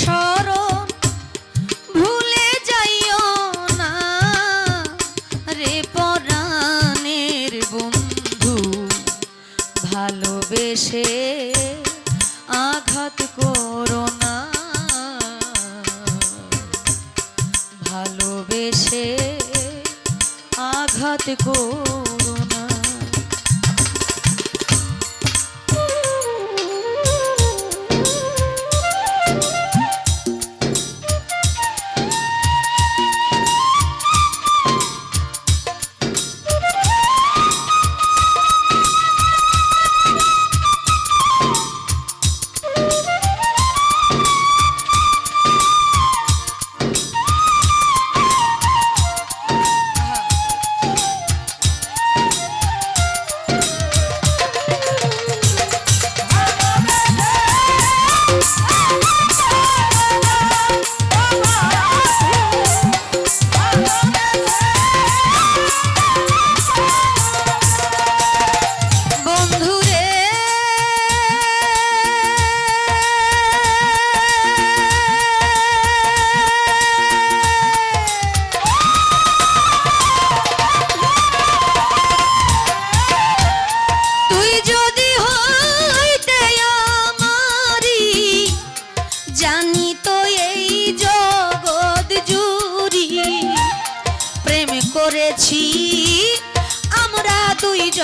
স্মরণ ভুলে যাইও না। রে পরাণের বন্ধু ভালোবেসে আঘাত করো না। ভালোবেসে আঘাত করো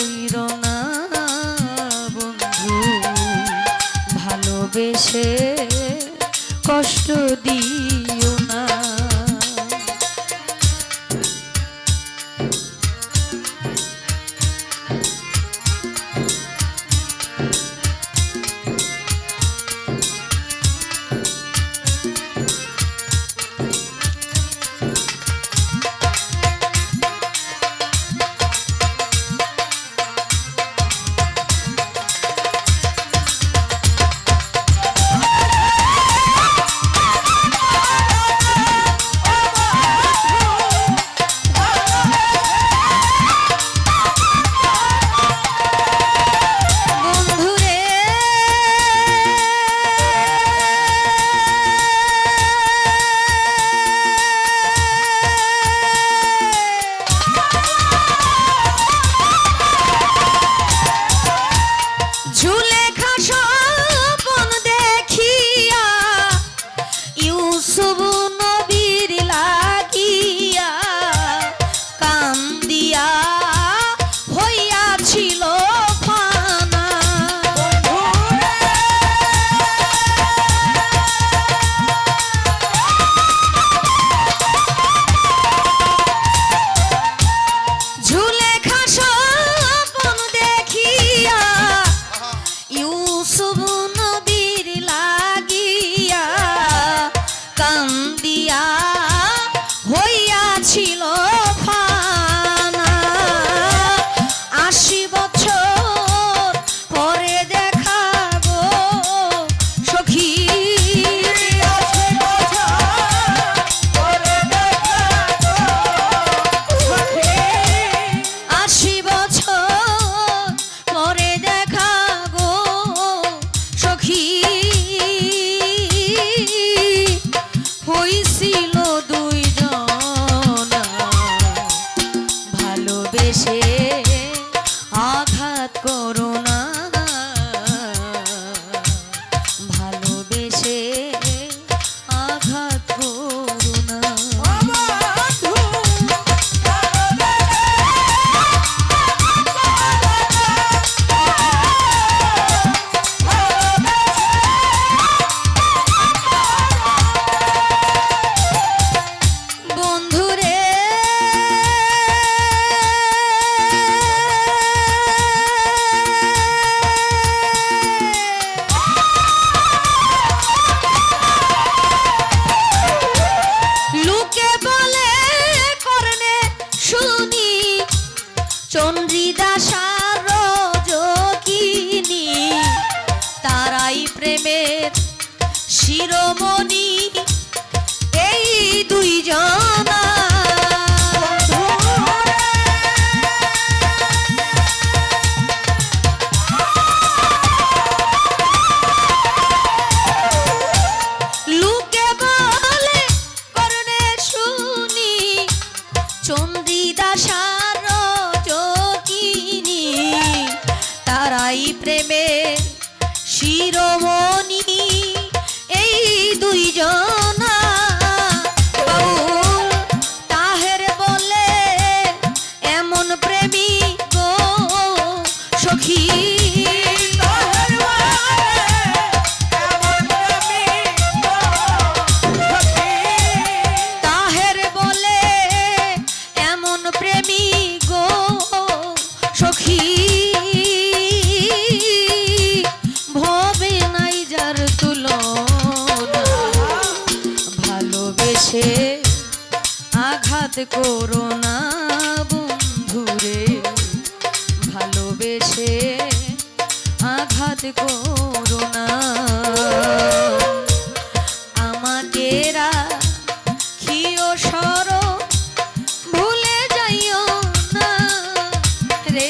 কইর না বন্ধু ভালোবেসে কষ্ট দিও না। করো চন্দ্রিদাসার রজকিনী তারাই প্রেমের শিরোমণি। এই দুইজন করো না বন্ধুরে। ভালোবেসে আঘাত করো না। আমাকে রাখিও সর ভুলে যাইও না। রে